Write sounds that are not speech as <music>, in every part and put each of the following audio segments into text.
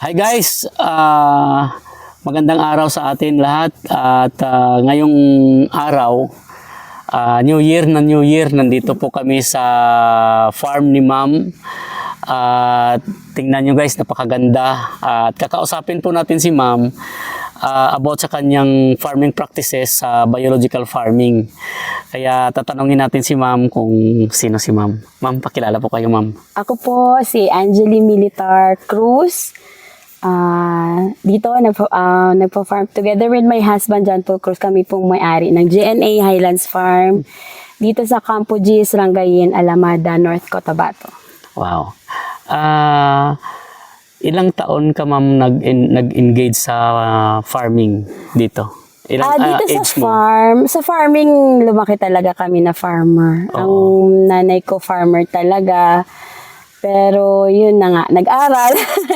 Hi guys, Ah, magandang araw sa atin lahat at ah, ngayong araw, ah, New Year na New Year, nandito po kami sa farm ni Ma'am. At tingnan nyo guys, napakaganda. At kakausapin po natin si Ma'am ah, about sa kanyang farming practices sa biological farming. Kaya tatanungin natin si Ma'am kung sino si Ma'am. Ma'am, pakilala po kayo Ma'am. Ako po si Angeli Militar Cruz. Ah, dito nagpo ah, nagpo-farm together with my husband John Paul Cruz kami pong may-ari ng GNA Highlands Farm dito sa Campo Gis, Rangayin, Alamada, North Cotabato. Wow. Ah, ilang taon ka ma'am nag nag-engage sa ah, farming dito? Ilang Ah, dito ah, sa age mo? farm, sa farming lumaki talaga kami na farmer. Ang nanay ko farmer talaga. Pero yun na nga, nag-aral.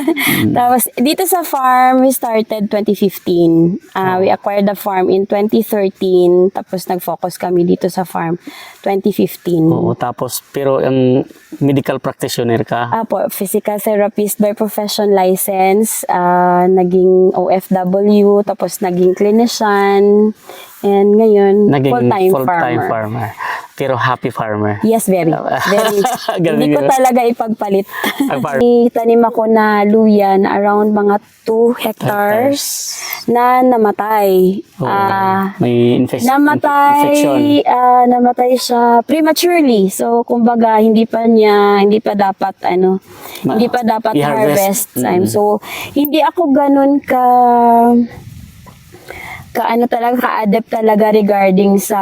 <laughs> Tapos dito sa farm, we started 2015. Ah, We acquired the farm in 2013. Tapos nag-focus kami dito sa farm 2015. Oo, tapos pero ang medical practitioner ka. Apo, physical therapist by profession license, ah, naging OFW, tapos naging clinician, and ngayon, naging full-time, full-time farmer. farmer. Pero happy farmer. Yes, very. very. <laughs> Galing Hindi ko talaga ipagpalit. Tanim ako na luya na around mga 2 hectares na namatay. Oo, Ah, may infes- namatay infection. ah, namatay siya prematurely so kumbaga hindi pa niya hindi pa dapat ano Ma- hindi pa dapat i-harvest. harvest time Mm. so hindi ako ganun ka ka ano talaga ka-adapt talaga regarding sa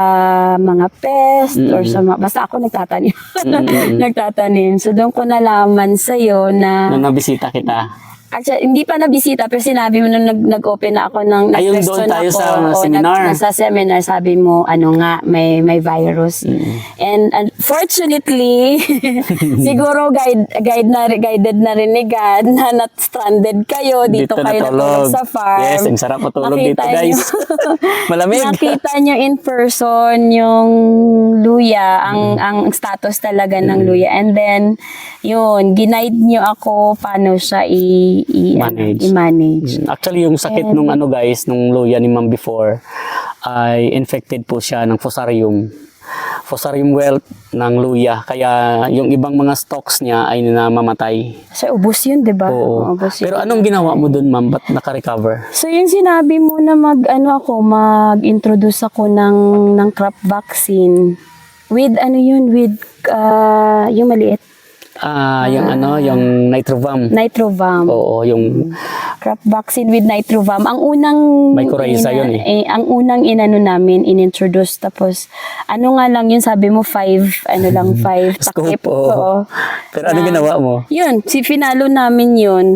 mga pest or sa mga, basta ako nagtatanim. <laughs> Nagtatanim. So doon ko nalaman sa na Nung nabisita kita. Actually, hindi pa nabisita, pero sinabi mo nung nag, nag-open na ako ng Ayun, nag-question doon tayo ako, sa o seminar. Nag, sa seminar, sabi mo, ano nga, may may virus. And unfortunately, <laughs> siguro guide, guide na, guided na rin ni God na not stranded kayo. Dito, kayo natulog sa farm. Yes, ang sarap matulog dito Nakita guys. nyo- <laughs> Malamig. Nakita nyo in person yung luya, ang ang status talaga ng luya. And then, yun, ginaid nyo ako paano siya i, i, ano, Manage. i-manage. Mm, Actually, yung sakit nung ano guys, nung luya ni ma'am before, ay infected po siya ng fusarium. Fusarium wilt ng luya. Kaya yung ibang mga stocks niya ay namamatay. So, ubos yun, di ba? Oo. Ubos yun. Pero anong ginawa mo dun ma'am? Ba't naka-recover? So, yung sinabi mo na mag, ano ako, mag-introduce ako ng, ng crop vaccine with, ano yun, with, uh, yung maliit, Ah, yung ano, yung nitrovam. nitrovam. Oo, yung crop vaccine with nitrovam. Ang unang May coryza yun eh. ang unang inano namin inintroduce tapos ano nga lang yun sabi mo five ano lang <laughs> five takip. oo. Oo. Pero ano Na- ginawa mo? Yun, si finalo namin yun.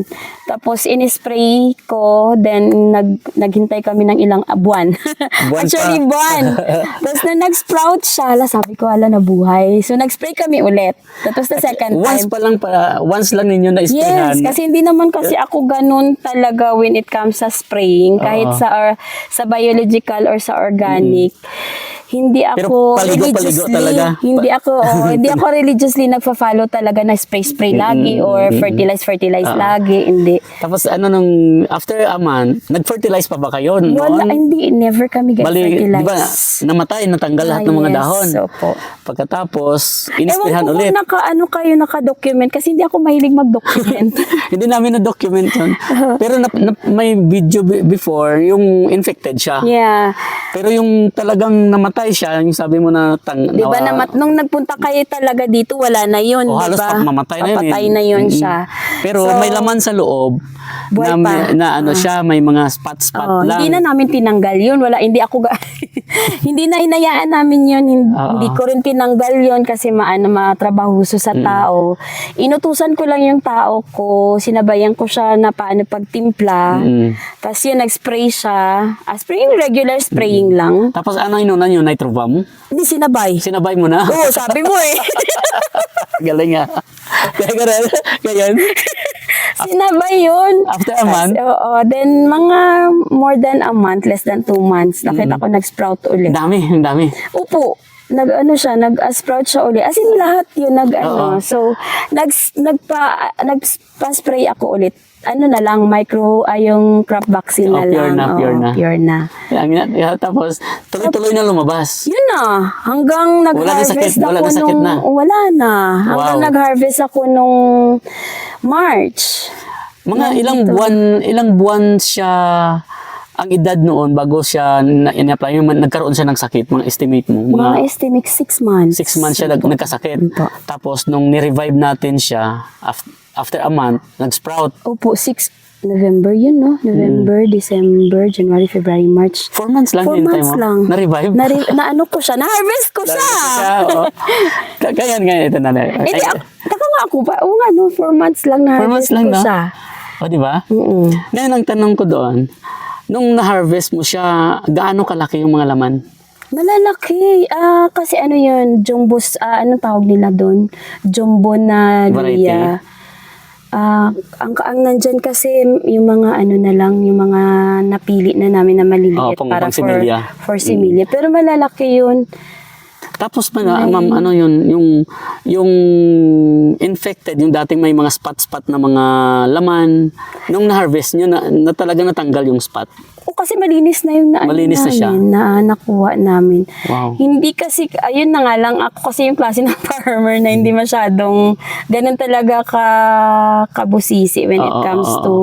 Tapos in-spray ko, then nag naghintay kami ng ilang ah, buwan. <laughs> Buwan Actually, pa. buwan. <laughs> Tapos na nag-sprout siya, ala, sabi ko, ala, nabuhay. So nag-spray kami ulit. Tapos the second Once time. pa lang pa, once lang ninyo na Yes, kasi hindi naman kasi ako ganun talaga when it comes sa spraying kahit Oo. sa or, sa biological or sa organic. Hindi Pero ako paligo-paligo religiously talaga. hindi ako oo, <laughs> hindi ako religiously nagfa-follow talaga na spray spray lagi or fertilize fertilize Ah. lagi hindi. Tapos ano nung after a month, nag-fertilize pa ba kayo noon? Wala hindi never kami Bali, di fertilize. ba, namatay, natanggal lahat ng mga Ah, yes, dahon. opo. Pagkatapos, Ewan ko ulit. kung naka, ano kayo naka-document kasi hindi ako mahilig mag-document. <laughs> Hindi namin na-document yun. Pero na, na- may video be- before, yung infected siya. yeah. Pero yung talagang namatay siya, yung sabi mo na tang, Di ba namat nung nagpunta kayo talaga dito wala na yun, O di halos ba? pa, mamatay na yun. Papatay eh. na yun siya. Pero So, may laman sa loob na, may- na ano siya, may mga spot-spot oh, lang. hindi na namin tinanggal yun. Wala, hindi ako <laughs> hindi na hinayaan namin yun. Hin- Oo. Hindi ko rin tinanggal yun kasi maano matrabahuso sa tao. Inutusan ko lang yung tao ko, sinabayan ko siya na paano pagtimpla. Mm. Tapos yun, nag-spray siya. Ah, spraying regular spraying lang. Tapos ano inunan yung nitrovam? Hindi sinabay. Sinabay mo na? Oo, sabi mo eh. <laughs> Galing nga. Kaya ganun. Kaya <laughs> Sinabay yun. After a month? Oo. Then, mga more than a month, less than two months, nakita ko nag-sprout ulit. Dami, ang dami. Upo. nag ano siya, nag-sprout siya uli. As in lahat yun nag ano. Oo. So nag nagpa nagpa-spray ako ulit. Ano na lang micro ay yung crop vaccine Oh, na pure lang. na, Oo, pure na. Pure na. Ang ina- yeah, tapos, tuloy-tuloy na lumabas. Yun na. Hanggang na nag-harvest ako na sakit nung... na. Wala na. Hanggang Wow. nag-harvest ako nung March. Mga ilang buwan, ilang buwan siya ang edad noon bago siya na in-apply, yung nagkaroon siya ng sakit, mga estimate mo, Mga mga estimate six months. six months siya nag, nagkasakit. Opo. Tapos nung ni-revive natin siya, af- after a month, nag-sprout. Opo, 6 November yun, no? November, December, January, February, March. Four months lang Four hinintay months mo. lang. Na-revive? Na, na ano ko siya, na-harvest ko siya. Siya, oo. Ka- <laughs> Kaya nga ito na. Eh, di, taka nga ako pa. Oo nga, no? Four months lang Four months na-harvest lang, ko no? siya. O, di ba? Mm-mm. Ngayon ang tanong ko doon, nung na-harvest mo siya, gaano kalaki yung mga laman? Malalaki. Ah, kasi ano yun, jumbo, ah, anong tawag nila doon? Jumbo na Variety. luya. Ah, ang, ang nandyan kasi yung mga ano na lang, yung mga napili na namin na maliliit Oo, pang- para pang for, similya. for similya. Pero malalaki yun. Tapos man, ma'am, ano yun, yung, yung infected, yung dating may mga spot-spot na mga laman, nung na-harvest nyo, na, na talaga natanggal yung spot. O kasi malinis na yung na, ano Malinis na siya. namin, na nakuha namin. Wow. Hindi kasi, ayun na nga lang, ako kasi yung klase ng <laughs> farmer na hindi masyadong, ganun talaga ka, kabusisi when it Oo, comes oo, to,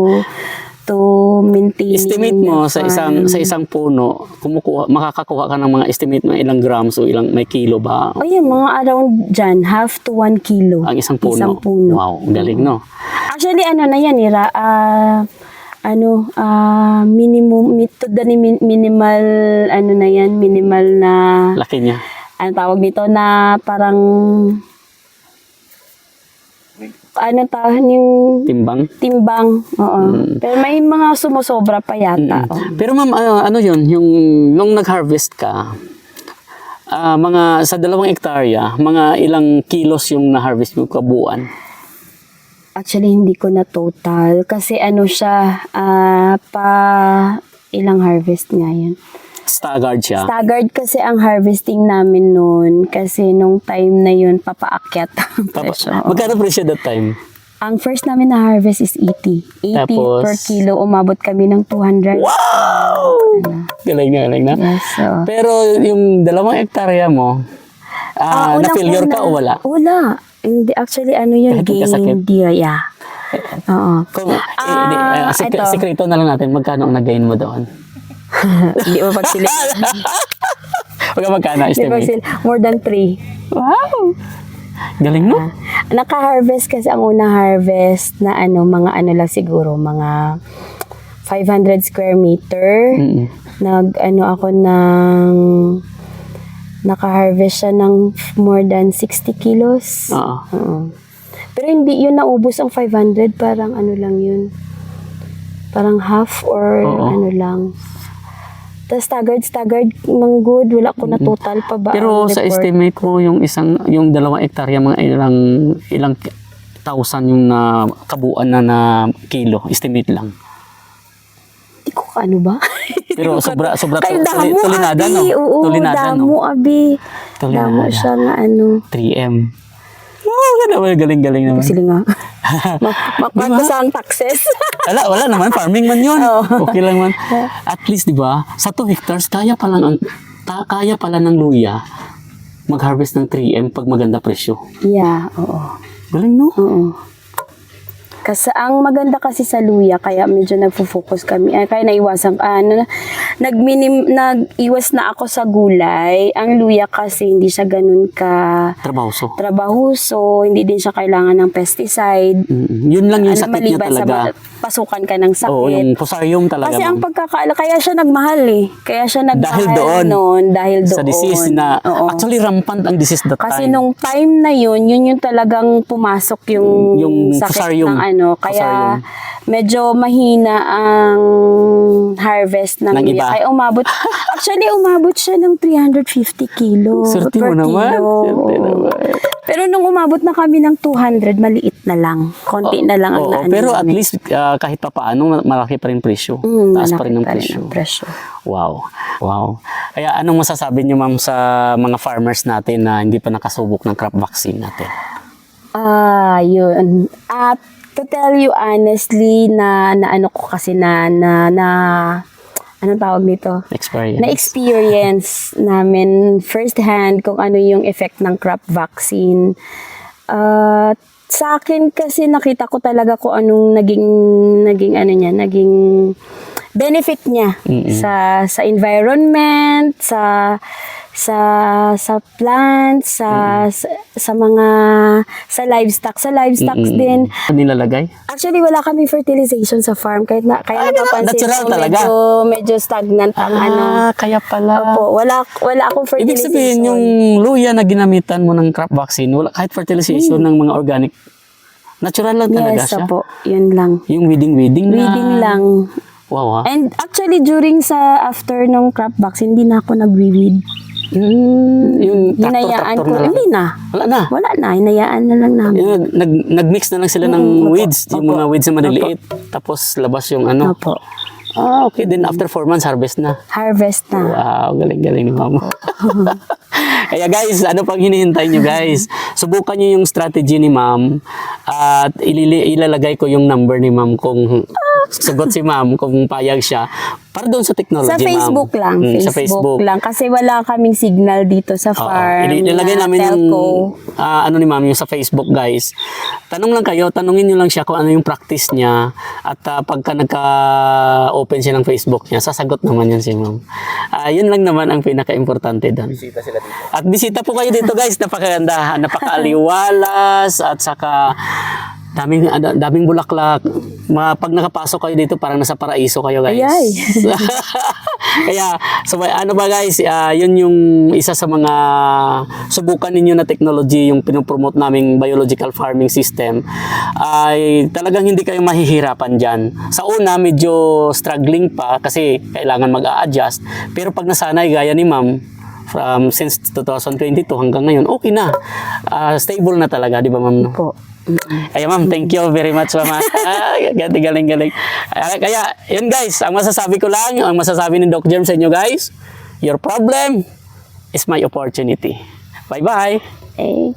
to maintaining. Estimate mo sa isang sa isang puno, kumukuha, makakakuha ka ng mga estimate ng ilang grams o ilang may kilo ba O yun, mga around dyan, half to one kilo. ang isang puno? Isang puno. Wow, ang galing no. Actually, ano na yan, Ira, ah, ano, ah, minimum, to the min- minimal, ano na yan, minimal na, Laki niya. ano tawag dito, na parang, ano tawag yung Timbang. timbang, oo. Mm. Pero may mga sumusobra pa yata. oh. Pero ma'am, ano, ano yun, yung nung nag-harvest ka, ah, mga sa dalawang ektarya, mga ilang kilos yung na-harvest mo kabuuan? Actually, hindi ko na total. Kasi ano siya, ah, pa ilang harvest nga yan. Staggered siya. Staggered kasi ang harvesting namin noon kasi nung time na yun papaakyat ang Papa, presyo. magkano presyo that time? Ang first namin na harvest is 80. 80 Tapos? per kilo. Umabot kami ng 200. Wow! Galing na, galing na. Yes, so. Pero yung dalawang ektarya mo, ah, unang- na-failure ka una- o wala? Wala. Hindi, actually, ano yun, Kahit gain nagkasakit? deal, yeah. Oo. Kung, eh, Ah, di- ah, ito. sekreto na lang natin, magkano ang nag-gain mo doon? <laughs> Hindi mo pagsilig. <laughs> Huwag estimate. pagsilig. More than 3. Wow! Galing no? Naka-harvest kasi ang unang harvest na ano, mga ano lang siguro, mga 500 square meter. Mm-mm. Nag, ano ako ng, naka-harvest siya ng more than 60 kilos. Oo. Oo. Pero hindi yun naubos ang 500, parang ano lang yun. Parang half or Oo. ano lang. Tapos staggered, staggered, mang good, wala ko na total pa ba Pero sa estimate mo, yung isang, yung dalawang ektarya, mga ilang, ilang thousand yung na kabuuan na na kilo, estimate lang. Hindi ko ano ba? <laughs> Pero sobra, sobra, Kay tuli- damo, tulinada, abi. no? Oo, Tulinada, damo, no? abi. Tulinada. Damo siya nga, ano. 3M. Oh, ganda, galing-galing naman. Sila nga. <laughs> Ma- Makuha ko sa ang taxes. <laughs> Wala, wala naman. Farming man yun. Oo. Okay lang man. <laughs> At least, di ba, sa 2 hectares, kaya pala ang, ta, kaya pala ng luya mag-harvest ng 3M pag maganda presyo. yeah, oo. Galing, no? Oo. Kasi ang maganda kasi sa luya, kaya medyo nagfo-focus kami. Ay, kaya naiwasan, ah, ano, nag-minim, nag-iwas na ako sa gulay. Ang luya kasi hindi siya ganun ka Trabaho so. trabahuso, hindi din siya kailangan ng pesticide. Mm, Yun lang yung Ano, sakit niya sa talaga. ma- pasukan ka ng sakit. Oo, yung fusarium talaga. Kasi ang pagkakaala, kaya siya nagmahal eh. Kaya siya nagmahal Dahil doon. noon, dahil doon. sa disease na, Oo. actually rampant ang disease that Kasi time. nung time na yun, yun yung talagang pumasok yung, Yung sakit fusarium. ng ano. Kaya Fusarium. medyo mahina ang harvest ng, Ng iba. Kaya umabot, actually umabot siya ng 350 kilo Swerte per mo naman. kilo. Swerte naman. Pero nung umabot na kami ng 200, maliit na lang. Konti na lang ang Oo, naano pero at namin. least ah, kahit pa paano, malaki pa rin presyo. Mm, Taas pa rin ang presyo. presyo. Wow. Wow. Kaya anong masasabi niyo ma'am sa mga farmers natin na hindi pa nakasubok ng crop vaccine natin? Ah, yun. At to tell you honestly na na ano ko kasi na na na anong tawag nito? Experience. Na experience namin first hand kung ano yung effect ng crop vaccine. At sa akin kasi nakita ko talaga kung anong naging naging ano niya, naging benefit niya sa sa environment, sa sa sa plants, sa, sa sa mga sa livestock, sa livestock din. Ano nilalagay? Actually, wala kaming fertilization sa farm. Kahit na, kaya napapansin natural ko talaga. medyo, medyo stagnant ang ano. Ah, kaya pala. Opo, wala, wala akong Ibig fertilization. sabihin, yung luya na ginamitan mo ng crop vaccine, wala kahit fertilization ng mga organic, natural lang talaga. Yes, siya. opo. Yun lang. Yung weeding-weeding na. Reading lang. Wow, ah. And actually, during sa after nung crop vaccine, hindi na ako nag-weed. Mm, yung Hinayaan tractor-tractor ko. na lang. Hindi na. Wala na. Wala na. Hinayaan na lang namin. Yun, nag, nag-mix na lang sila ng Mm, opo, weeds, yung opo, mga weeds na maliliit. Tapos labas yung ano. Opo. Ah, okay. Then after four months, harvest na. Harvest na. Wow, galing-galing ni mama. <laughs> Kaya guys, ano pang hinihintay nyo guys? Subukan nyo yung strategy ni ma'am at ilili, ilalagay ko yung number ni ma'am kung sagot si ma'am kung payag siya para doon sa technology Sa Facebook ma'am. lang. Mm, Facebook, sa Facebook. lang. Kasi wala kaming signal dito sa Oo. farm. Ilalagay na namin telco. yung ah, ano ni ma'am yung sa Facebook guys. Tanong lang kayo, tanungin niyo lang siya kung ano yung practice niya at ah, pagka nagka-open siya ng Facebook niya, sasagot naman yan si ma'am. Ah, yun lang naman ang pinaka-importante doon. Bisita sila dito. At bisita po kayo dito guys, napakaganda, napakaaliwalas at saka daming ada- daming bulaklak. Ma, pag nakapasok kayo dito parang nasa paraiso kayo guys. Ayay. <laughs> Kaya, so, ano ba guys, ah, yun yung isa sa mga subukan ninyo na technology, yung pinopromote naming biological farming system, ay talagang hindi kayo mahihirapan dyan. Sa una, medyo struggling pa kasi kailangan mag-a-adjust. Pero pag nasanay, gaya ni ma'am, from since 2022 hanggang ngayon, okay na. Ah, stable na talaga, di ba ma'am? Po. Kaya ma'am, thank you very much ma'am. Ah, <laughs> Galing, galing. Ah, Kaya, yun guys, ang masasabi ko lang, ang masasabi ni Doc Germ sa inyo guys, your problem is my opportunity. Bye-bye! Eh.